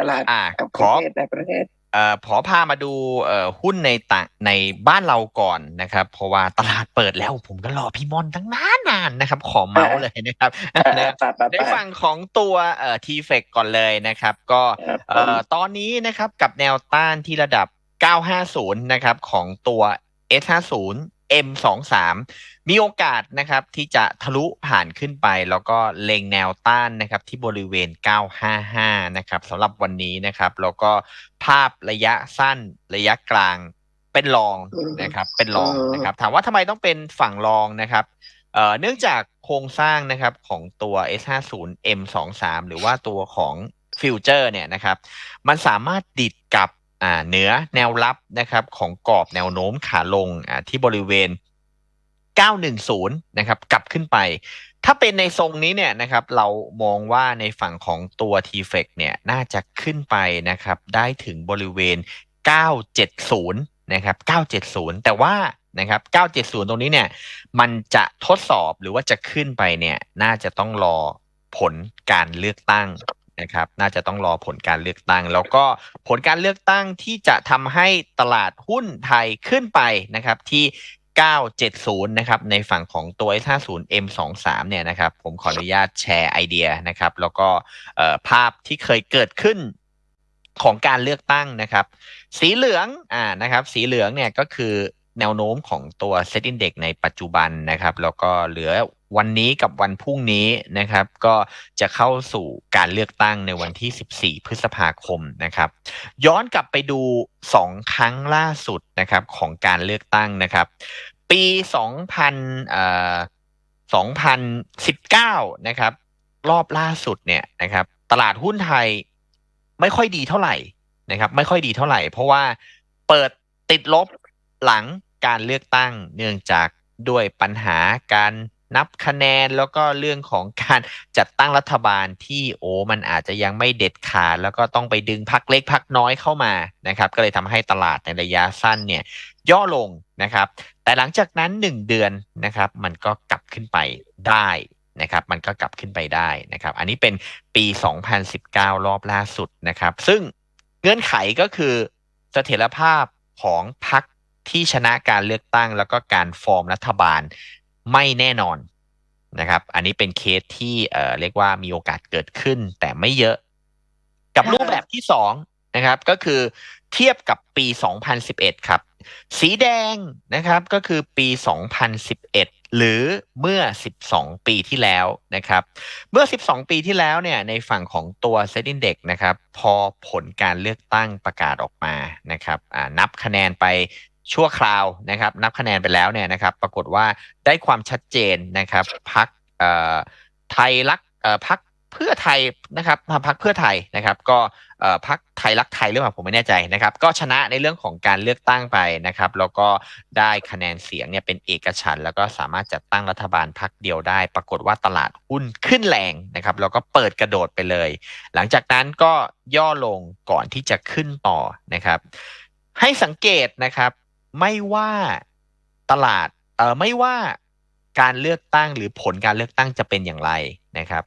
ตลาดอ่ากับขประอเทศในประเทศเอ่อขอพามาดูเอ่อหุ้นในต่างในบ้านเราก่อนนะครับ เพราะว่าตลาดเปิดแล้วผมก็รอพี่มอนตั้งนานนานนะครับ ขอเมาส์เลยนะครับนะครับปะปะในปะฝั่งของตัวเอ่อทีเฟกก่อนเลยนะครับ ก็ครับผมเอ่อตอนนี้นะครับกับแนวต้านที่ระดับ 950 นะครับของตัว S50 M23 มีโอกาสนะครับที่จะทะลุผ่านขึ้นไป แล้วก็เล็งแนวต้านนะครับที่บริเวณ 955 นะครับสำหรับวันนี้นะครับ แล้วก็ภาพระยะสั้นระยะกลางเป็นรองนะครับ เป็นรองนะครับถามว่าทำไมต้องเป็นฝั่งรองนะครับเอ่อเนื่องจากโครงสร้างนะครับของตัว S50 M23 หรือว่าตัวของฟิวเจอร์เนี่ยนะครับ มันสามารถดิดกับ เหนือแนวรับนะครับของกรอบแนวโน้มขาลงอ่าที่บริเวณ 910 นะครับ กลับขึ้นไป ถ้าเป็นในทรงนี้เนี่ยนะครับเรามองว่าในฝั่งของตัว t f e c เนี่ยน่าจะขึ้นไปนะครับได้ถึงบริเวณ 970นะครับ970 แต่ว่านะครับ970 ตรงนี้เนี่ย มันจะทดสอบหรือว่าจะขึ้นไปเนี่ย น่าจะต้องรอผลการเลือกตั้ง นะครับน่าจะต้องรอผลการเลือกตั้ง แล้วก็ผลการเลือกตั้งที่จะทำให้ตลาดหุ้นไทยขึ้นไปนะครับที่ 970 นะครับในฝั่งของตัว S50 M23 เนี่ยนะครับผมขออนุญาตแชร์ไอเดียนะครับแล้วก็ภาพที่เคยเกิดขึ้นของการเลือกตั้งนะครับ สีเหลืองอ่านะครับสีเหลืองเนี่ยก็คือแนวโน้มของตัว Set Index ในปัจจุบันนะครับ แล้วก็เหลือ วันนี้กับวันพรุ่งนี้นะครับ ก็จะเข้าสู่การเลือกตั้งในวันที่ 14 พฤษภาคมนะครับ ย้อนกลับไปดู 2 ครั้งล่าสุดนะครับของการเลือกตั้งนะครับ ปี 2000เอ่อ2019 นะครับ รอบล่าสุดเนี่ยนะครับ ตลาดหุ้นไทยไม่ค่อยดีเท่าไหร่นะครับ ไม่ค่อยดีเท่าไหร่ เพราะว่าเปิดติดลบหลังการเลือกตั้งเนื่องจากด้วยปัญหาการ นับคะแนนแล้วก็เรื่องของการจัดตั้งรัฐบาลที่โอ้มันอาจจะยังไม่เด็ดขาด แล้วก็ต้องไปดึงพักเล็กพักน้อยเข้ามานะครับ ก็เลยทำให้ตลาดในระยะสั้นเนี่ยย่อลงนะครับ แต่หลังจากนั้น 1 เดือนนะครับ มันก็กลับขึ้นไปได้นะครับ มันก็กลับขึ้นไปได้นะครับ อันนี้เป็นปี 2019 รอบล่าสุดนะครับ ซึ่งเงื่อนไขก็คือเสถียรภาพของพรรคที่ชนะการเลือกตั้งแล้วก็การฟอร์มรัฐบาล ไม่แน่นอนนะครับ อันนี้เป็นเคสที่เอ่อเรียกว่ามีโอกาสเกิดขึ้นแต่ไม่เยอะ กับรูปแบบที่สองนะครับ ก็คือเทียบกับปี 2011 ครับ สีแดงนะครับก็คือปี 2011 หรือเมื่อ 12 ปีที่แล้วนะครับ เมื่อ 12 ปีที่แล้วเนี่ยในฝั่งของตัว Set Index นะครับ พอผลการเลือกตั้งประกาศออกมานะครับนับคะแนนไป ชั่วคราวนะครับ นับคะแนนไปแล้วเนี่ยนะครับ ปรากฏว่าได้ความชัดเจนนะครับพักไทยรักเอ่อพักเพื่อไทยนะครับพักเพื่อไทยนะครับ ก็เอ่อพักไทยรักไทยหรือเปล่าผมไม่แน่ใจนะครับ ก็ชนะในเรื่องของการเลือกตั้งไปนะครับ แล้วก็ได้คะแนนเสียงเนี่ยเป็นเอกฉันท์แล้วก็สามารถจัดตั้งรัฐบาลพักเดียวได้ ปรากฏว่าตลาดหุ้นขึ้นแรงนะครับแล้วก็เปิดกระโดดไปเลย หลังจากนั้นก็ย่อลงก่อนที่จะขึ้นต่อนะครับ ให้สังเกตนะครับ ไม่ว่าตลาดเอ่อไม่ว่าการเลือกตั้งหรือผลการเลือกตั้งจะเป็นอย่างไรนะครับ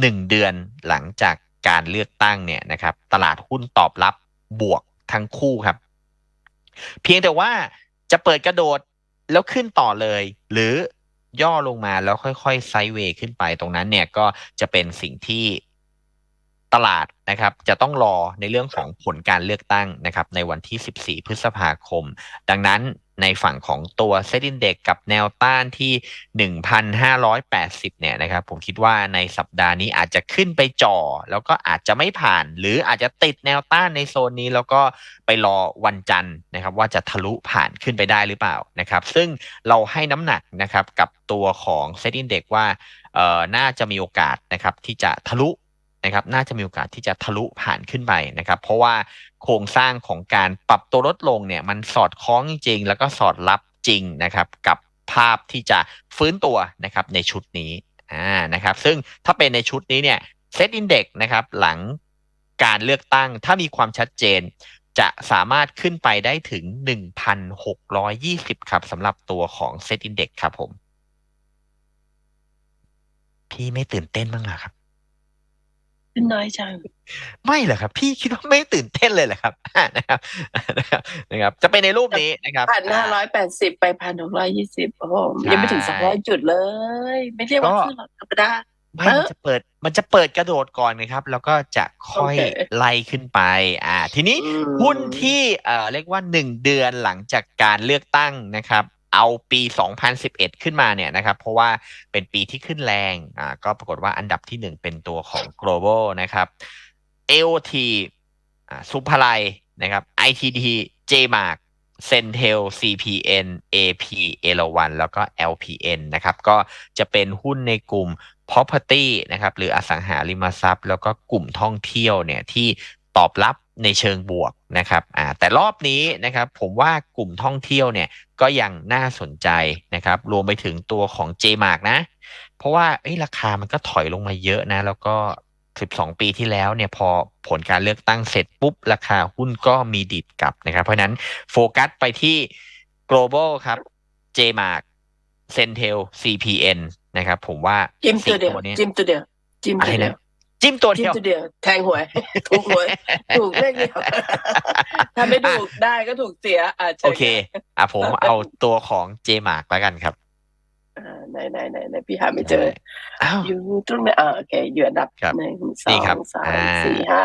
หนึ่งเดือนหลังจากการเลือกตั้งเนี่ยนะครับตลาดหุ้นตอบรับบวกทั้งคู่ครับ เพียงแต่ว่าจะเปิดกระโดดแล้วขึ้นต่อเลย หรือย่อลงมาแล้วค่อยๆไซด์เวย์ขึ้นไปตรงนั้นเนี่ยก็จะเป็นสิ่งที่ ตลาดนะครับจะต้องรอในเรื่องของผลการเลือกตั้งนะครับในวันที่ 14 พฤษภาคม ดังนั้นในฝั่งของตัวเซตินเด็กกับแนวต้านที่ 1,580 เนี่ยนะครับผมคิดว่าในสัปดาห์นี้อาจจะขึ้นไปจ่อ แล้วก็อาจจะไม่ผ่าน หรืออาจจะติดแนวต้านในโซนนี้ แล้วก็ไปรอวันจันทร์นะครับ ว่าจะทะลุผ่านขึ้นไปได้หรือเปล่านะครับ ซึ่งเราให้น้ำหนักนะครับกับตัวของเซตินเด็กว่าเออน่าจะมีโอกาสนะครับที่จะทะลุ นะครับน่าจะมีโอกาสที่จะทะลุผ่านขึ้นไปนะครับ เพราะว่าโครงสร้างของการปรับตัวลดลงเนี่ยมันสอดคล้องจริง แล้วก็สอดรับจริงนะครับ กับภาพที่จะฟื้นตัวนะครับในชุดนี้อ่านะครับซึ่งถ้าเป็นในชุดนี้เนี่ยเซตอินเด็กนะครับหลังการเลือกตั้งถ้ามีความชัดเจน จะสามารถขึ้นไปได้ถึง 1,620 ครับสำหรับตัวของเซตอินเด็กครับผม พี่ไม่ตื่นเต้นบ้างเหรอครับ ขึ้นน้อยจัง ไม่เหรอครับ พี่คิดว่าไม่ตื่นเต้นเลยเหรอครับนะครับนะครับนะครับ จะเป็นในรูปนี้นะครับพันห้าร้อยแปดสิบไปพันหกร้อยยี่สิบโอ้โหยังไม่ถึงสองร้อยจุดเลย ไม่เรียกว่าขึ้นหรอกธรรมดาไม่เออมันจะเปิดมันจะเปิดกระโดดก่อนนะครับ แล้วก็จะค่อยโอเคไล่ขึ้นไป อ่า ทีนี้อืมหุ้นที่เอ่อเรียกว่าหนึ่งเดือนหลังจากการเลือกตั้งนะครับ เอาปี 2011 ขึ้นมาเนี่ยนะครับ เพราะว่าเป็นปีที่ขึ้นแรงอ่าก็ปรากฏว่าอันดับที่หนึ่งเป็นตัวของ global นะครับ AOT อ่าสุภาลัยนะครับ ITD JMark Centel CPN AP เอราวันแล้วก็ LPN นะครับ ก็จะเป็นหุ้นในกลุ่ม property นะครับ หรืออสังหาริมทรัพย์ แล้วก็กลุ่มท่องเที่ยวเนี่ยที่ตอบรับ ในเชิงบวกนะครับอ่าแต่รอบนี้นะครับผมว่ากลุ่มท่องเที่ยวเนี่ยก็ยังน่าสนใจนะครับ รวมไปถึงตัวของ JMark นะ เพราะว่าเอ้ยราคามันก็ถอยลงมาเยอะนะ แล้วก็ 12 ปีที่แล้วเนี่ยพอผลการเลือกตั้งเสร็จปุ๊บ ราคาหุ้นก็มีดิดกลับนะครับ เพราะฉะนั้นโฟกัสไปที่ global ครับ JMark Centel CPN นะครับ ผมว่าจิ้มตัวเดียวสี่นี้จิ้มตัวเดียวจิ้มอะไรตัวเดียนะว จิ้มตัวจิ้เดีมยวตัวเดียว แทงหวยถูกหวยถูกเลขเดียวถ้าไม่ถูกได้ก็ถูกเสียอ่าโอเค อะผมเอาตัวของ JMark แล้วกันครับไหนไหนไหนไหนพี่หาไม่เจออ้าวอยู่ตรงไหนอ่าโอเคอยู่อันดับครับหนึ่งสนี่อครับงสามอ่าสี่ห้า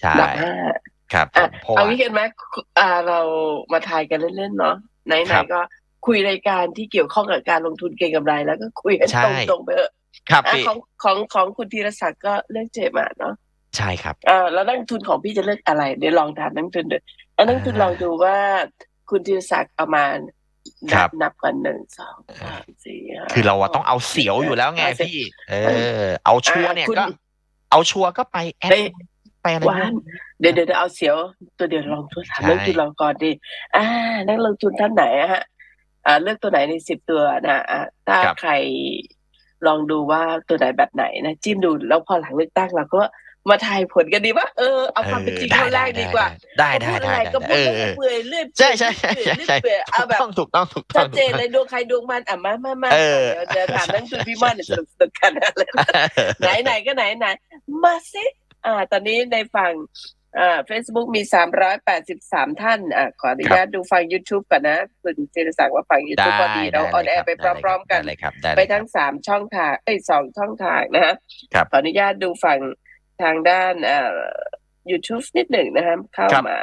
ใช่อันดับห้าครับผอะมเพราะเอาว่างี้กันไหมอ่าเรามาทายกันเล่นๆเนาะไหนครับๆก็คุยรายการที่เกี่ยวข้องกับการลงทุนเก็งกำไรแล้วก็คุยกันใช่ตรงๆไปเถอะ ครับอะพี่ ของของของคุณธีรศักดิ์ก็เลือกเจมาเนาะใช่ครับอ่าแล้วนักลงทุนของพี่จะเลือกอะไรเดี๋ยวลองถามนักลงทุนดูแล้วนักลงทุนอ่าลองดูว่า คุณธีรศักดิ์เอามาครันับ บนับกันหนึ่งสองสามสี่ห้า คือเราอะต้องเอาเสียวอยู่แล้วไงเอาเสียวพี่ เออ เอาชัวร์เนี่ยอะคุณ ก็ เอาชัวร์ก็ไปแอดเฮ้ยไปอะไร หวานเดี๋ยวเดี๋ยวเดี๋ยวเอาเสียว ตัวเดียวลองตัวถามใช่ นักลงทุนลองก่อนดิอ่า นักลงทุนท่านไหนอะฮะ อ่า เลือกตัวไหนในสิบตัวนะอ่าถ้าครับใคร ลองดูว่าตัวไหนแบบไหนนะจิ้มดูแล้วพอหลังเลือกตั้งเราก็มาทายผลกันดีว่าเออเอาความเป็นจริงออข้อแรกดีกว่า ได้ได้พูดได้อะไรได้ก็ได้พูเอดอเอเรื่อยอเปื่อยเรื่อยใช่ใช่ใช่เปื่อยใช่เรื่อยเปื่อยเอาถูกแบบต้องถูกต้องถูกต้อชังดเจนเลยดวงใครดวงมันอะมามามาเออเดี๋ยวเดี๋ยวถามนักทุนพี่ม่อนเนี่ยสนุกสนุกกันอะไรไหนไหนก็ไหนไหนมาสิอ่า ตอนนี้ในฝั่ง อ่า Facebook มีสามร้อยแปดสิบสามท่าน อ่าขออนุญาตดูฟัง YouTube ก่อนนะ คุณธีรศักดิ์ว่าฟังได้ YouTube พอดีเราออนแอร์ไปพร้อมๆกันได้เลยครับได้เลยไปครับทั้งสามช่องทางเอ้ยสองช่องทางนะฮะครับขออนุญาตดูฝั่งทางด้านเอ่อ YouTube นิดหนึ่งนะฮะเข้าครับมา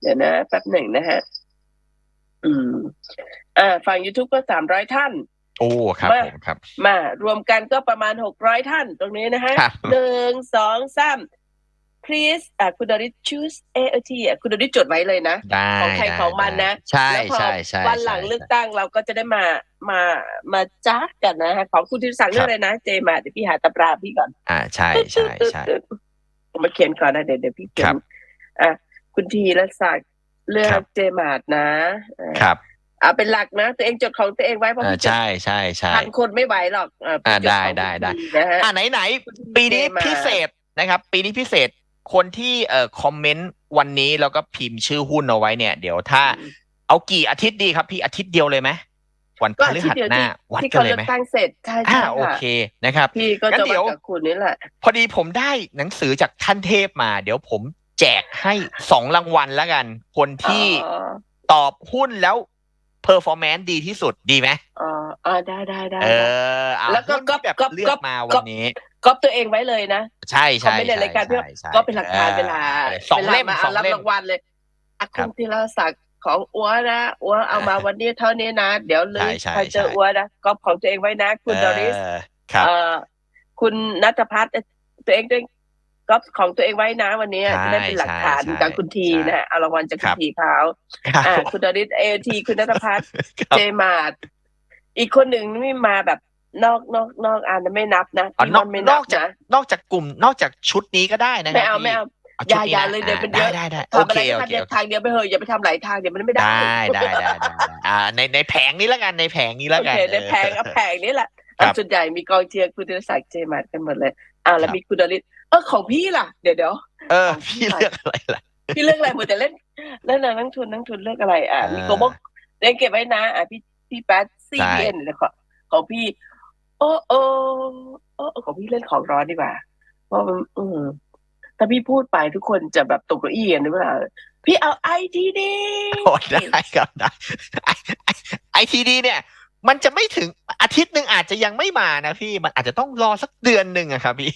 เดี๋ยวนะแป๊บหนึ่งนะฮะ อืม อ่าฝั่ง YouTube ก็สามร้อยท่านโอ้ครับมาผมครับ มารวมกันก็ประมาณหกร้อยท่านตรงนี้นะฮะครับหนึ่งสองสาม please อ่าคุณดอริ choose AOT อะคุณดอริจดไว้เลยนะ ได้ของใครได้ของมันนะ ใช่แล้วพอใช่ใช่วันหลังใช่เลือกตั้งเราก็จะได้มามามาจ้ากันนะฮะของคุณธีรศักดิ์ครัเรื่อบงอะไรนะ เจมาเดี๋ยวพี่หาตำราพี่ก่อน อ่าใช่ใช่ใช่ผมมาเขียนก่อนนะเดี๋ยวเดี๋ยวพี่เขียครันบอะคุณธีรศักดิ์เลือครักบเจมาดนะอ่าครับเอาเป็นหลักนะ ตัวเองจดของตัวเองไว้เพราะอ่าพี่จดใช่ใช่ใช่พันคนไม่ไหวหรอกอ่าอ่าพี่จได้ของได้ได้คุณธีนะฮะอ่าไหนไหนปีนี้เจมาพิเศษนะครับ ปีนี้พิเศษ คนที่เอ่อคอมเมนต์วันนี้แล้วก็พิมพ์ชื่อหุ้นเอาไว้เนี่ย เดี๋ยวถ้า เอากี่อาทิตย์ดีครับพี่อาทิตย์เดียวเลยไหมวันพก็ฤที่หัสเดียวหน้าที่วัดที่กันเขาเลยเลือไหมกตั้งเสร็จใช่อ่าใช่โอค่ะเคนะครับพี่ก็งั้นจะเดี๋วัยวดกับคุณนี่แหละ พอดีผมได้หนังสือจากท่านเทพมา เดี๋ยวผมแจกให้สองรางวัลแล้วกัน คนที่อ๋อตอบหุ้นแล้ว เพอร์ฟอร์แมนซ์ดีที่สุดดีไหมอ๋ออ๋อได้ได้ได้เออเอาแล้วก็หุ้นที่แบบก๊อปเลืก๊ออกปมาก๊วัอปนนี้ก๊อปตัวเองไว้เลยนะ ใช่คอมใช่เมนต์ในใช่รายการเพื่อใช่ใช่ก็เป็นหลักฐานเวลาสองเล่มวาสองรับเล่มรางวัลเลยอะครัคุบณธีรศักดิ์ของอัวนะอัวเอามาวันนี้เท่านี้นะ เดี๋ยวลืใช่มใช่ใครเจอใช่อัวนะก๊อปของตัวเองไว้นะ คุณดอริสเออครับเอ่อคุณนัทพัฒน์ตัวเองด้วยก๊อ ปของตัวเองไว้นะวันนี้ใช่จะได้เป็นหลักฐานใช่จากคุณทีใช่นะฮะเอารางวัลจากคคุรัณบทีเขาครับอ่าคุณดอริสเอทีคุณนัทพัฒน์ครับเจมาดอีกคนหนึ่งนี่มาแบบนอกนอกนอกอ่านไม่นับนะอ๋อพี่นม่อกไม่นนัอบกจากนะนอกจากกลุ่มนอกจากชุดนี้ก็ได้นะคไม่รับเอาพี่ไม่เอาเอาชุดนี้อย่านะอย่าเลยเดี๋ยวอ่าเป็นเยได้อะได้ได้โอทำอะเคไรก็โอทำเคเดียวทางเดียวไปเหอะอย่าไปทำหลายทางเดี๋ยวมันไม่ได้ได้ได้ได้ได้อ่าในในแผงนี้แล้วกันในแผงนี้แล้วโอกันเคในแผงเอเอาอแผงนี่แหละครับเอาส่วนใหญ่มีกองเชียร์คุณธีรศักดิ์เจมาดกันหมดเลยอ่าแล้ครับวมีคุณดอริส เออของพี่ล่ะ เดี๋ยวเดี๋ยวเออ พี่เลือกอะไรล่ะ พี่เลือกอะไรหมดแต่เล่นเล่นนักทุนนักทุนเลือกอะไร อ่าอ่ามีมีโกโบเล่นเก็บไว้นะ อ่าพี่พี่แป๊ดซีใช่เอ็นของของพี่ โอ้โอ้โอ้ของพี่เล่นของร้อนดีกว่าราะมันอืมถ้าพี่พูดไปทุกคนจะแบบตกเก้าอี้กันหรือเปล่าพี่เอาไอทีดีโอ้ได้ครับได้ไอทีดีเนี่ย มันจะไม่ถึงอาทิตย์หนึ่งอาจจะยังไม่มานะพี่มันอาจจะต้องรอสักเดือนหนึ่งอะครับพี่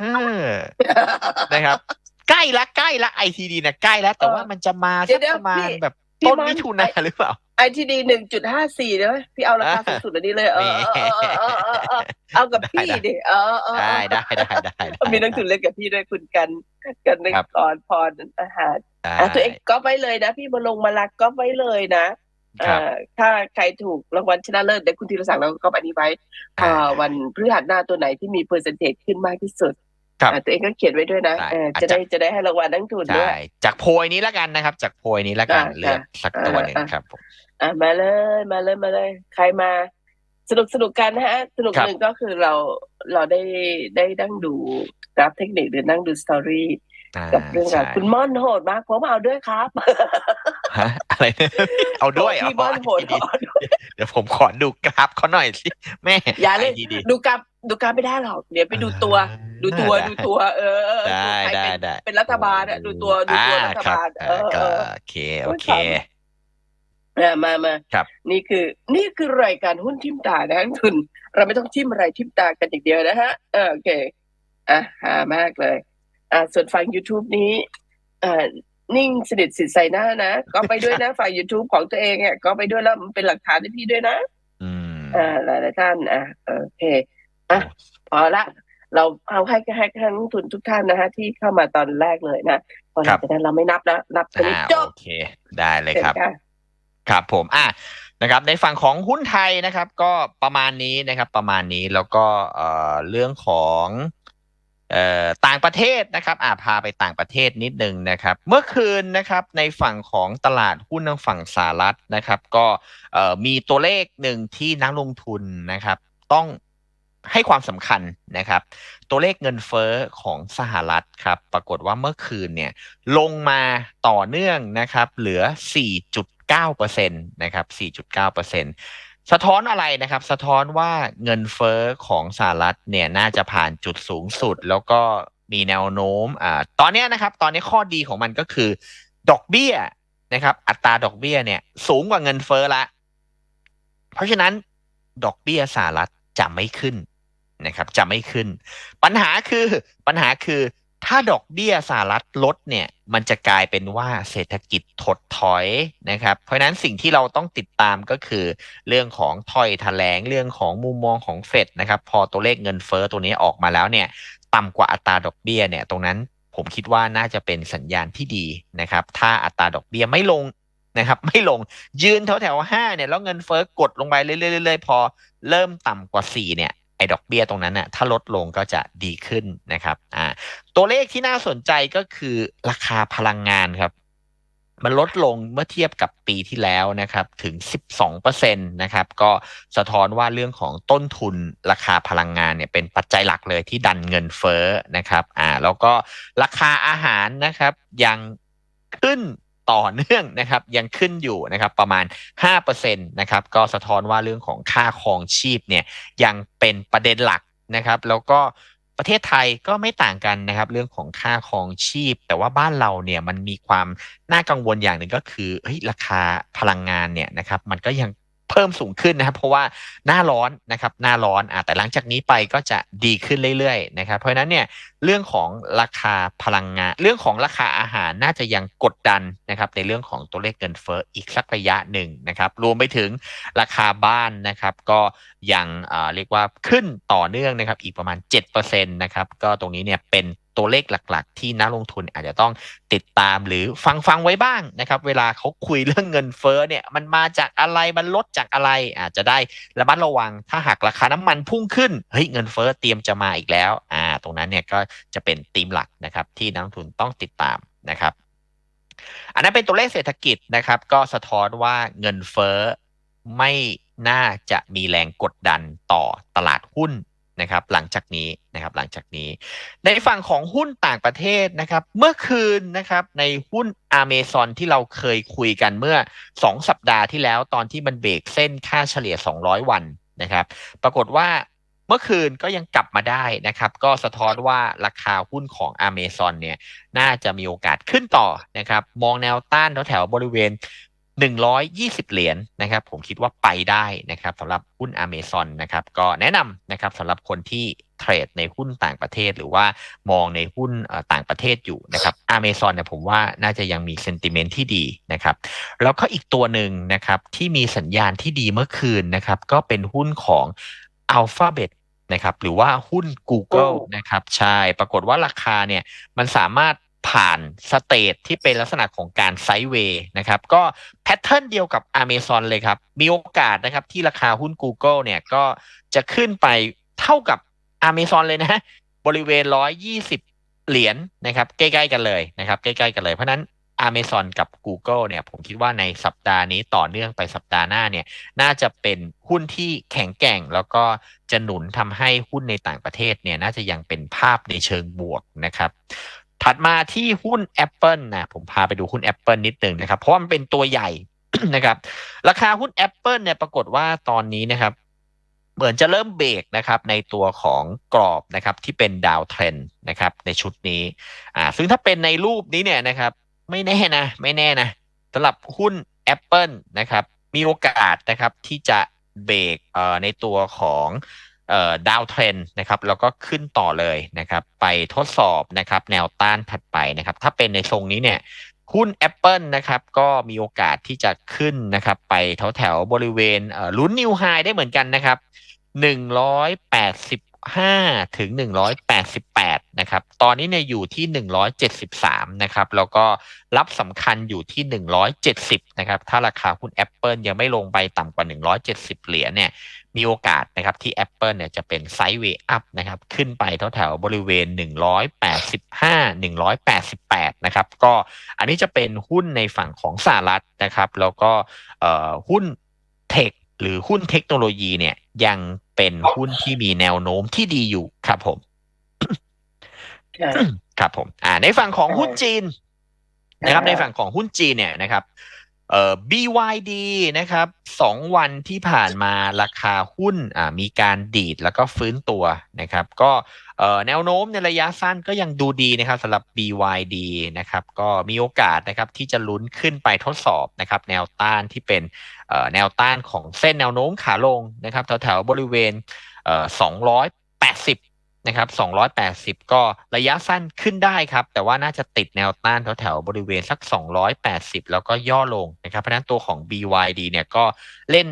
เออ นะครับ ใกล้ละใกล้ละไอทีดีเนี่ยใกล้แล้วแต่ว่ามันจะมาเดี๋สัยกวเดี๋ยวประมาณพี่แบบพี่ต้นมันมิถุนาหรือเปล่าไอทีดีหนึ่งจุดห้าสี่เนอะพี่เอาราคาสูงสุดอันนี้เลยเออเออเออเออเออเออเอากับพี่ได้ดิเออเออเออได้ได้ได้ได้ได้มีนักทุนเล่นกับพี่ด้วยคุณกัน กันในครับก่อนพรอาหารได้อะตัวเองก็ไว้เลยนะ พี่มาลงมาลักก็ไว้เลยนะครับอ่าถ้าใครถูกรางวัลชนะเลิศเดี๋ยวคุณธีรศักดิ์เราก็อันนี้ไว้อ่าวันพฤหัสหน้าตัวไหนที่มีเปอร์เซนเทจขึ้นมากที่สุด ครับอะตัวเองก็เขียนไว้ด้วยนะได้เอออาจจะจะได้จะได้ให้รางวัลนักทุนด้วใช่ยจากโพยนี้แล้วกันนะครับ จากโพยนี้แล้วกันอ่าเลือกสักตัวหนึ่งอ่าครับผมอะมาเลยมาเลยมาเลย ใครมาสนุกสนุกกันนะฮะ สนุกครับหนึ่งก็คือเราเราได้ได้นั่งดูกราฟเทคนิคหรือนั่งดูสตอรี่อ่ากับเรื่องราวใช่คุณม่อนโหดมากผมเอาด้วยครับฮะอะไรนะเอาด้วยเหรพี่ม่อนโหดดีๆเดี๋ยวผมขอดูกราฟเขาหน่อยสิแม่อย่าเลยดีๆดูกราฟ ดูกราฟไม่ได้หรอกเดี๋ยวไปดูตัว ดูตัวได้ดูตัว เออเออได้ใครได้เป็นได้เป็นรัฐบาลอะดูตัวดูตัวอ่รัฐครับบาลอ่เออก็เออโอเคโอเคอะมามาครับ นี่คือ นี่คือรายการหุ้นทิมตานะทุนเราไม่ต้องทิมอะไรทิมตากันอย่างเดียวนะฮะเออโอเคอะหามากเลย อะส่วนฝั่ง YouTube นี้อ่านิ่งสนิทสิทธิ์ใส่หน้านะ ก็ไปด้วยนะฝั่ง YouTube ของตัวเองอะก็ไปด้วยแล้วมันเป็นหลักฐานให้พี่ด้วยนะ อืมอ่าหลายๆท่านอะโอเค อะพอละเราเอาให้ให้ให้นักลงทุนทุกท่านนะฮะที่เข้ามาตอนแรกเลยนะพอหลังจากนั้นเราไม่นับแล้วนับตอนนี้อ่าจบโอเค ได้เลยครับเชิญะครับผมอะนะครับในฝั่งของหุ้นไทยนะครับ ก็ประมาณนี้นะครับ ประมาณนี้แล้วก็เอ่อเรื่องของเอ่อต่างประเทศนะครับอ่าพาไปต่างประเทศนิดนึงนะครับ เมื่อคืนนะครับในฝั่งของตลาดหุ้นทางฝั่งสหรัฐนะครับ ก็เอ่อมีตัวเลขหนึ่งที่นักลงทุนนะครับ ต้อง ให้ความสำคัญนะครับ ตัวเลขเงินเฟ้อของสหรัฐครับ ปรากฏว่าเมื่อคืนเนี่ยลงมาต่อเนื่องนะครับ เหลือ 4.9%นะครับ 4.9%สะท้อนอะไรนะครับ สะท้อนว่าเงินเฟ้อของสหรัฐเนี่ยน่าจะผ่านจุดสูงสุด แล้วก็มีแนวโน้มอ่าตอนนี้นะครับ ตอนนี้ข้อดีของมันก็คือ ดอกเบี้ยนะครับ อัตราดอกเบี้ยเนี่ยสูงกว่าเงินเฟ้อละ เพราะฉะนั้นดอกเบี้ยสหรัฐจะไม่ขึ้น นะครับจะไม่ขึ้น ปัญหาคือปัญหาคือถ้าดอกเบี้ยสหรัฐลดเนี่ยมันจะกลายเป็นว่าเศรษฐกิจถดถอยนะครับ เพราะฉะนั้นสิ่งที่เราต้องติดตามก็คือเรื่องของถ้อยแถลงเรื่องของมุมมองของเฟดนะครับพอตัวเลขเงินเฟ้อตัวนี้ออกมาแล้วเนี่ยต่ำกว่าอัตราดอกเบี้ยเนี่ยตรงนั้นผมคิดว่าน่าจะเป็นสัญญาณที่ดีนะครับ ถ้าอัตราดอกเบี้ยไม่ลงนะครับ ไม่ลงยืนแถวแถวห้าเนี่ยแล้วเงินเฟ้อกดลงไปเรื่อยๆๆพอเริ่มต่ำกว่าสี่เนี่ย ไอ้ดอกเบี้ยตรงนั้นน่ะถ้าลดลงก็จะดีขึ้นนะครับอ่าตัวเลขที่น่าสนใจก็คือราคาพลังงานครับ มันลดลงเมื่อเทียบกับปีที่แล้วนะครับถึง 12%นะครับก็สะท้อนว่าเรื่องของต้นทุนราคาพลังงานเนี่ยเป็นปัจจัยหลักเลยที่ดันเงินเฟ้อนะครับอ่าแล้วก็ราคาอาหารนะครับยังขึ้น ต่อเนื่องนะครับยังขึ้นอยู่นะครับประมาณ5%นะครับก็สะท้อนว่าเรื่องของค่าครองชีพเนี่ยยังเป็นประเด็นหลักนะครับ แล้วก็ประเทศไทยก็ไม่ต่างกันนะครับ เรื่องของค่าครองชีพ แต่ว่าบ้านเราเนี่ยมันมีความน่ากังวลอย่างหนึ่งก็คือเฮ้ยราคาพลังงานเนี่ยนะครับมันก็ยัง เพิ่มสูงขึ้นนะครับ เพราะว่าหน้าร้อนนะครับหน้าร้อนอะแต่หลังจากนี้ไปก็จะดีขึ้นเรื่อยๆนะครับเพราะฉะนั้นเนี่ยเรื่องของราคาพลังงาน เรื่องของราคาอาหารน่าจะยังกดดันนะครับในเรื่องของตัวเลขเงินเฟ้ออีกสักระยะหนึ่งนะครับรวมไปถึงราคาบ้านนะครับ ก็ยังเรียกว่าขึ้นต่อเนื่องนะครับ อีกประมาณ7%นะครับก็ตรงนี้เนี่ยเป็น ตัวเลขหลัก ๆ ที่นักลงทุนอาจจะต้องติดตามหรือฟังฟังไว้บ้างนะครับ เวลาเขาคุยเรื่องเงินเฟ้อเนี่ยมันมาจากอะไรมันลดจากอะไร อาจจะได้ระมัดระวัง ถ้าหากราคาน้ำมันพุ่งขึ้นเฮ้ยเงินเฟ้อเตรียมจะมาอีกแล้วอ่าตรงนั้นเนี่ยก็จะเป็นธีมหลักนะครับที่นักลงทุนต้องติดตามนะครับ อันนั้นเป็นตัวเลขเศรษฐกิจนะครับ ก็สะท้อนว่าเงินเฟ้อไม่น่าจะมีแรงกดดันต่อตลาดหุ้น นะครับหลังจากนี้นะครับหลังจากนี้ ในฝั่งของหุ้นต่างประเทศนะครับเมื่อคืนนะครับในหุ้นอเมซอนที่เราเคยคุยกันเมื่อ 2 สัปดาห์ที่แล้วตอนที่มันเบรกเส้นค่าเฉลี่ย 200 วันนะครับปรากฏว่าเมื่อคืนก็ยังกลับมาได้นะครับก็สะท้อนว่าราคาหุ้นของ a เม z o n เนี่ยน่าจะมีโอกาสขึ้นต่อนะครับมองแนวต้านแถวๆบริเวณ 120 เหรียญนะครับผมคิดว่าไปได้นะครับสำหรับหุ้น a เม z o n นะครับก็แนะนำนะครับสำหรับคนที่เทรดในหุ้นต่างประเทศ หรือว่ามองในหุ้นต่างประเทศอยู่นะครับ a เม z o n เนี่ยผมว่าน่าจะยังมีเซนติเมนต์ที่ดีนะครับแล้วก็อีกตัวหนึ่งนะครับที่มีสัญญาณที่ดีเมื่อคืนนะครับก็เป็นหุ้นของ Alphabet นะครับหรือว่าหุ้น Google นะครับใช่ปรากฏว่าราคาเนี่ยมันสามารถ ผ่านสเตทที่เป็นลักษณะของการไซด์เวย์นะครับก็แพทเทิร์นเดียวกับ Amazon เลยครับ มีโอกาสนะครับที่ราคาหุ้น Google เนี่ยก็จะขึ้นไปเท่ากับ Amazon เลยนะบริเวณ 120 เหรียญนะครับใกล้ๆกันเลยนะครับใกล้ๆกันเลย เพราะนั้น Amazon กับ Google เนี่ยผมคิดว่าในสัปดาห์นี้ต่อเนื่องไปสัปดาห์หน้าเนี่ยน่าจะเป็นหุ้นที่แข็งแกร่ง แล้วก็จะหนุนทำให้หุ้นในต่างประเทศเนี่ยน่าจะยังเป็นภาพในเชิงบวกนะครับ ถัดมาที่หุ้น Apple นะผมพาไปดูหุ้น Apple นิดหนึ่งนะครับ เพราะว่ามันเป็นตัวใหญ่นะครับ ราคาหุ้น Apple เนี่ยปรากฏว่าตอนนี้นะครับ เหมือนจะเริ่มเบรกนะครับในตัวของกรอบนะครับที่เป็นดาวเทรนนะครับในชุดนี้อ่าซึ่งถ้าเป็นในรูปนี้เนี่ยนะครับ ไม่แน่นะ ไม่แน่นะสำหรับหุ้น Apple นะครับมีโอกาสนะครับที่จะเบรกเอ่อในตัวของ ดาวเทรนนะครับแล้วก็ขึ้นต่อเลยนะครับไปทดสอบนะครับแนวต้านถัดไปนะครับถ้าเป็นในทรงนี้เนี่ยหุ้น Apple นะครับก็มีโอกาสที่จะขึ้นนะครับไปแถวแถวบริเวณเลุ้นนิวไฮได้เหมือนกันนะครับหนึ่งร้อยแปดสิบห้าถึงหนึ่งร้อยแปดสิบแปดนะครับตอนนี้เนี่ยอยู่ที่หนึ่งร้อยเจ็ดสิบสามนะครับแล้วก็รับสำคัญอยู่ที่หนึ่งร้อยเจ็ดสิบนะครับถ้าราคาหุ้น Apple ยังไม่ลงไปต่ำกว่าหนึ่งร้อยเจ็ดสิบเหรียญเนี่ย มีโอกาสนะครับที่ Apple เนี่ยจะเป็นไซด์เวย์อัพนะครับขึ้นไปแถวๆบริเวณ 185 188 นะครับก็อันนี้จะเป็นหุ้นในฝั่งของสหรัฐนะครับ แล้วก็เอ่อหุ้นเทคหรือหุ้นเทคโนโลยีเนี่ยยังเป็นหุ้นที่มีแนวโน้มที่ดีอยู่ครับผมค่ะครับผม อ่า ในฝั่งของหุ้นจีนนะครับ ในฝั่งของหุ้นจีนเนี่ยนะครับ เอ่อ BYD นะครับสองวันที่ผ่านมาราคาหุ้นอ่ามีการดีดแล้วก็ฟื้นตัวนะครับ ก็เอ่อแนวโน้มในระยะสั้นก็ยังดูดีนะครับสำหรับ BYD นะครับ ก็มีโอกาสนะครับที่จะลุ้นขึ้นไปทดสอบนะครับแนวต้านที่เป็นเอ่อแนวต้านของเส้นแนวโน้มขาลงนะครับแถวๆบริเวณเอ่อ280 นะครับ 280 ก็ระยะสั้นขึ้นได้ครับ แต่ว่าน่าจะติดแนวต้านแถวๆบริเวณสัก 280 แล้วก็ย่อลงนะครับ เพราะนั้นตัวของ BYD เนี่ยก็เล่น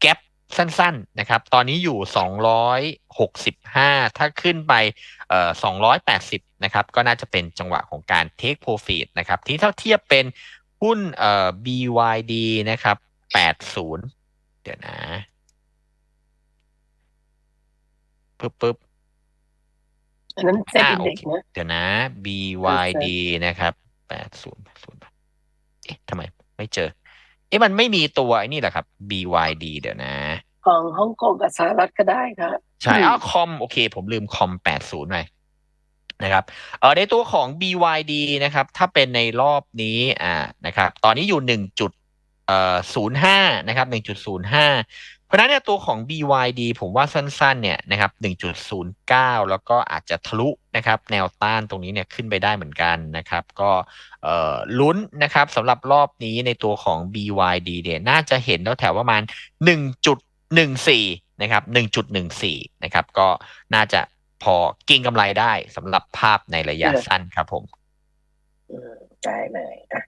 แกลสั้นๆนะครับ ตอนนี้อยู่ 265 ถ้าขึ้นไปเอ่อ280 นะครับ ก็น่าจะเป็นจังหวะของการ take profit นะครับ ที่ถ้าเทียบเป็นหุ้นเอ่อ BYD นะครับ 80 เดี๋ยวนะปึ๊บปึ๊บ อันนั้นเซ็ตอ่าอินเด็กโอเคนะเดี๋ยวนะ BYD นะครับแปดศูนย์ศูนย์เอ๊ะทำไมไม่เจอ เอ๊ะมันไม่มีตัวไอ้นี่แหละครับ BYD เดี๋ยวนะ ของฮ่องกงกับสหรัฐก็ได้ค่ะใช่อืมอ้าวคอมโอเค ผมลืมคอมแปดศูนย์ไปนะครับเออในตัวของ BYD นะครับ ถ้าเป็นในรอบนี้อ่านะครับ ตอนนี้อยู่หนึ่งจุดเอ่อศูนย์ห้านะครับหนึ่งจุดศูนย์ห้าเพ ราะฉะนั้นเนี่ยตัวของ BYD ผมว่าสั้นๆเนี่ยนะครับหนึ่งจุดศูนย์เก้าแล้วก็อาจจะทะลุนะครับแนวต้านตรงนี้เนี่ยขึ้นไปได้เหมือนกันนะครับ ก็ลุ้นนะครับสำหรับรอบนี้ในตัวของ BYD เนี่ยน่าจะเห็นแถวๆประมาณหนึ่งจุดหนึ่งสี่นะครับหนึ่งจุดหนึ่งสี่นะครับ ก็น่าจะพอกินกำไรได้สำหรับภาพในระยะสั้นครับผมอืมได้เลยอะ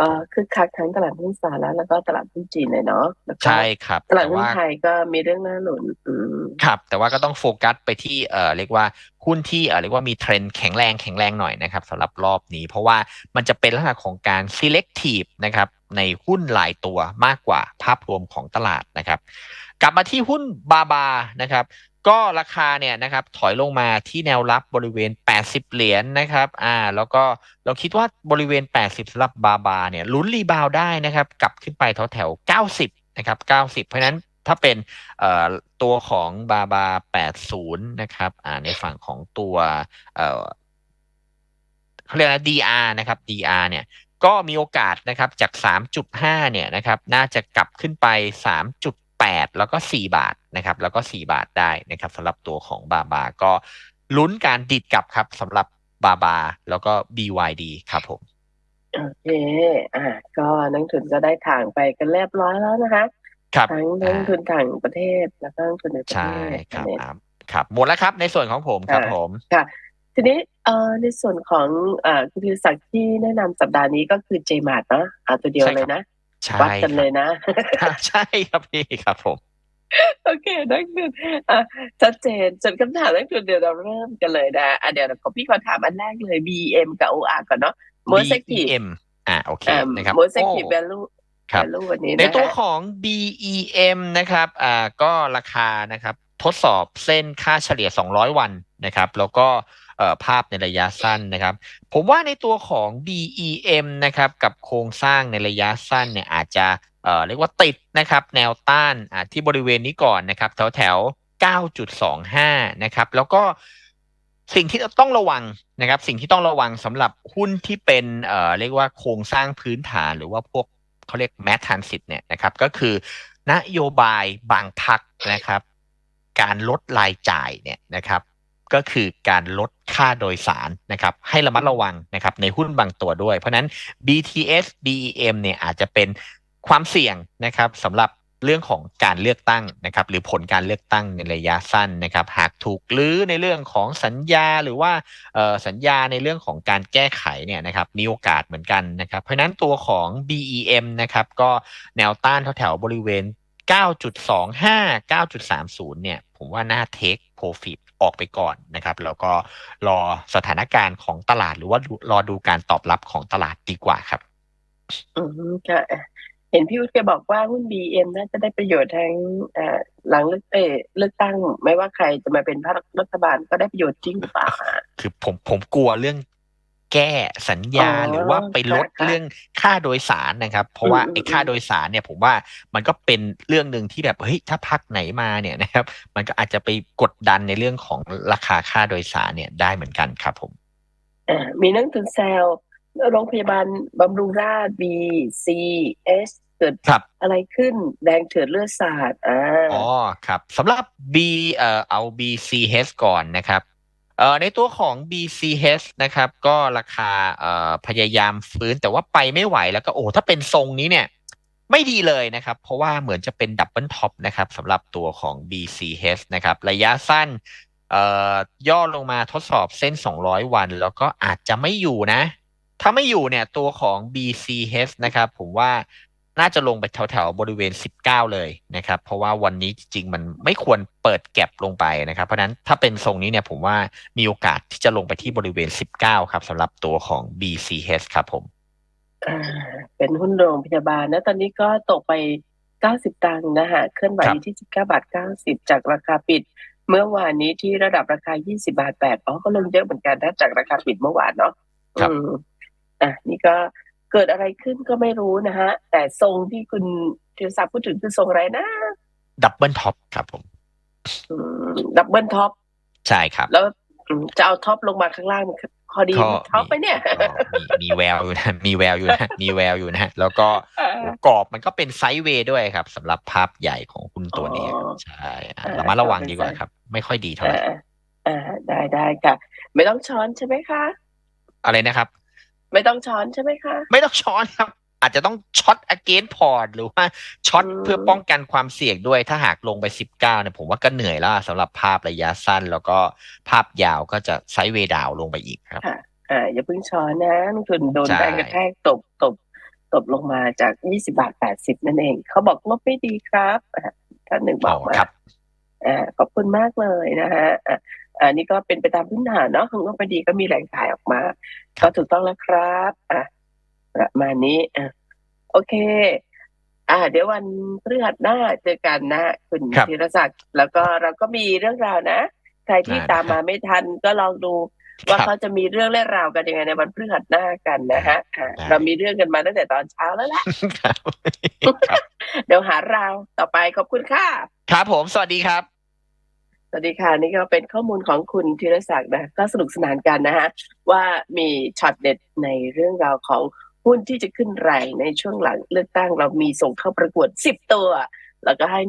ก็ผมคึกคักทั้งตลาดหุ้นสหรัฐแล้วก็ตลาดหุ้นจีนเลยเนาะแล้วก็ใช่ครับตลาดแต่หุ้นว่าไทยก็มีเรื่องน่าหนุนอืมครับ แต่ว่าก็ต้องโฟกัสไปที่เอ่อเรียกว่าหุ้นที่เอ่อเรียกว่ามีเทรนด์แข็งแรงแข็งแรงหน่อยนะครับสำหรับรอบนี้ เพราะว่ามันจะเป็นลักษณะของการ selective นะครับในหุ้นหลายตัวมากกว่าภาพรวมของตลาดนะครับ กลับมาที่หุ้นบาบานะครับ ก็ราคาเนี่ยนะครับถอยลงมาที่แนวรับบริเวณ 80 เหรียญนะครับอ่าแล้วก็เราคิดว่าบริเวณ 80สำหรับบาบาเนี่ยลุ้นรีบาวได้นะครับ กลับขึ้นไปแถวแถว 90 นะครับ 90 เพราะนั้นถ้าเป็นเอ่อตัวของบาบา 80 นะครับอ่าในฝั่งของตัวเอ่อเขาเรียกนะ DR นะครับ DR เนี่ยก็มีโอกาสนะครับจาก 3.5 เนี่ยนะครับน่าจะกลับขึ้นไปแปดแล้วก็สี่บาทนะครับแล้วก็สี่บาทได้นะครับสำหรับตัวของบาบา ก็ลุ้นการดิดกลับครับสำหรับบาบา แล้วก็ BYD ครับผมโอเคอ่าก็นักทุนก็ได้ทางไปกันเรียบร้อยแล้วนะคะครับทั้งนักทุนต่างประเทศแล้วก็นักทุนในประเทใช่ศครับเนี่ยอ่าครับหมดแล้วครับในส่วนของผมครับผมทีนี้เอ่อในส่วนของเอ่อคุณธีรศักดิ์ที่แนะนำสัปดาห์นี้ก็คือเจมาร์เนาะเอาตัวเดียวใช่ครับเลยนะ ใช่วัดกันคเลรับยนะครับใช่ครับพี่ครับผม โอเคนักทุนอะชัดเจนส่วนคำถามนักทุนเดี๋ยวเราเริ่มกันเลยนะอะเดี๋ยวขอพี่ขอถามอันแรกเลย BM กับ OR ก่อนเนาะโมเสกิ BEM อ่าโอเคนะครับโมเสกิโอ้ value ครับ value วันนี้ในนะตัวคะของ BEM นะครับอ่าก็ราคานะครับทดสอบเส้นค่าเฉลี่ย 200 วันนะครับ แล้วก็เอ่อ ภาพในระยะสั้นนะครับ ผมว่าในตัวของ BEM นะครับกับโครงสร้างในระยะสั้นเนี่ยอาจจะเเรียกว่าติดนะครับแนวต้านที่บริเวณนี้ก่อนนะครับแถวแถว9.25 นะครับ แล้วก็สิ่งที่ต้องระวังนะครับ สิ่งที่ต้องระวังสำหรับหุ้นที่เป็นเอ่อเรียกว่าโครงสร้างพื้นฐานหรือว่าพวกเขาเรียกแมททันสิตเนี่ยนะครับ ก็คือนโยบายบางพักนะครับ การลดรายจ่ายเนี่ยนะครับ ก็คือการลดค่าโดยสารนะครับให้ระมัดระวังนะครับในหุ้นบางตัวด้วย เพราะนั้น BTS BEM เนี่ยอาจจะเป็นความเสี่ยงนะครับสำหรับเรื่องของการเลือกตั้งนะครับหรือผลการเลือกตั้งในระยะสั้นนะครับหากถูกลื้อในเรื่องของสัญญาหรือว่าสัญญาในเรื่องของการแก้ไขเนี่ยนะครับมีโอกาสเหมือนกันนะครับเพราะฉะนั้นตัวของ BEM นะครับก็แนวต้านแถวๆบริเวณ 9.25 9.30 เนี่ยผมว่าน่าเทคโปรฟิต ออกไปก่อนนะครับ แล้วก็รอสถานการณ์ของตลาด หรือว่าดูรอดูการตอบรับของตลาดดีกว่าครับ อืมค่ะเห็นพี่วุฒิแกบอกว่าหุ้น BM น่าจะได้ประโยชน์ทั้งเอ่อหลังเลือกเอยเลือกตั้ง ไม่ว่าใครจะมาเป็นพรรครัฐบาลก็ได้ประโยชน์จริงหรือเปล่าคือผมผมกลัวเรื่อง แก้สัญญาอ๋อหรือว่าไปลดค่ะเรื่องค่าโดยสารนะครับ เพราะว่าอืมไอ้ค่าโดยสารเนี่ย ผมว่ามันก็เป็นเรื่องหนึ่งที่แบบเฮ้ยถ้าพักไหนมาเนี่ยนะครับ มันก็อาจจะไปกดดันในเรื่องของราคาค่าโดยสารเนี่ยได้เหมือนกันครับผมอ่ามีนักทุนแซวโรงพยาบาลบำรุงราษฎร์ BCS เกิดครับอะไรขึ้นแดงเถือดเลือดสาดอ่าอ๋อครับสำหรับ B เอ่อเอา BCH ก่อนนะครับ เอ่อในตัวของ BCH นะครับ ก็ราคาเอ่อพยายามฟื้นแต่ว่าไปไม่ไหวแล้วก็โอ้ถ้าเป็นทรงนี้เนี่ยไม่ดีเลยนะครับ เพราะว่าเหมือนจะเป็นดับเบิลท็อปนะครับสำหรับตัวของ BCH นะครับ ระยะสั้นย่อลงมาทดสอบเส้น 200 วัน แล้วก็อาจจะไม่อยู่นะ ถ้าไม่อยู่เนี่ยตัวของ BCH นะครับ ผมว่า น่าจะลงไปแถวๆบริเวณ 19 เลยนะครับ เพราะว่าวันนี้จริงๆมันไม่ควรเปิดแก็บลงไปนะครับ เพราะฉะนั้นถ้าเป็นทรงนี้เนี่ยผมว่ามีโอกาสที่จะลงไปที่บริเวณ 19 ครับสำหรับตัวของ BCH ครับผมอ่าเป็นหุ้นโรงพยาบาลนะตอนนี้ก็ตกไป 90 ตังค์นะฮะเคลื่อนไหวครับอยู่ที่ 19 บาท 90 จากราคาปิด เมื่อวานนี้ที่ระดับราคา 20 บาท8อ๋อก็ลงเยอะเหมือนกันนะจากราคาปิดเมื่อวานเนาะครับอืมอะนี่ก็ เกิดอะไรขึ้นก็ไม่รู้นะฮะ แต่ทรงที่คุณธีรศักดิ์พูดถึงคือทรงอะไรนะ ดับเบิลท็อปครับผมดับเบิลท็อปใช่ครับ แล้วอืมจะเอาท็อปลงมาข้างล่างพอดีก็ท็อปไปเนี่ยก็มีมีแววอยู่นะ มีแววอยู่นะ มีแววอยู่นะ แล้วก็อ่ากรอบมันก็เป็นไซด์เวย์ด้วยครับสำหรับภาพใหญ่ของหุ้นตัวนี้ครับอ๋อใช่อะอ่าระมัดระวังก็เป็นดีกว่าไซด์ครับ ไม่ค่อยดีเท่าไหร่อ่าอ่าได้ได้ค่ะ ไม่ต้องช้อนใช่ไหมคะ อะไรนะครับ ไม่ต้องช้อนใช่ไหมคะ ไม่ต้องช้อนครับ อาจจะต้องช็อต against port หรือว่าช็อตอืมเพื่อป้องกันความเสี่ยงด้วยถ้าหากลงไป 19เนี่ยผมว่าก็เหนื่อยแล้วสำหรับภาพระยะสั้น แล้วก็ภาพยาวก็จะไซด์เวย์ดาวลงไปอีกครับอ่าอย่าเพิ่งช้อนนะลงทุนโดนใช่แรงกระแทกตบตบตบลงมาจาก 20 บาท 80 นั่นเอง เขาบอกลบไม่ดีครับอะท่านหนึ่งบอกมาครับอ่าขอบคุณมากเลยนะฮะ อะอันนี้ก็เป็นไปตามพื้นฐานเนาะของก็พอดีก็มีแหล่งขายออกมาครัก็บถูกต้องแล้วครับอะประมาณนี้อะโอเค อ่า เดี๋ยววันพฤหัสหน้าเจอกันนะคุณครับธีรศักดิ์แล้วก็เราก็มีเรื่องราวนะ ใครที่ได้ตามมาไม่ทันก็ลองดูว่าครับเขาจะมีเรื่องเล่าราวกันยังไงในวันพฤหัสหน้ากันนะฮะอะได้เรามีเรื่องกันมาตั้งแต่ตอนเช้าแล้วแหละครับครับเดี๋ยวหาราวต่อไปขอบคุณค่ะ ครับผม สวัสดีครับ สวัสดีค่ะนี่ก็เป็นข้อมูลของคุณธีรศักดิ์นะก็สนุกสนานกันนะฮะว่ามีช็อตเด็ดในเรื่องราวของหุ้นที่จะขึ้นแรงในช่วงหลังเลือกตั้งเรามีส่งเข้าประกวด 10 ตัว แล้วก็ให้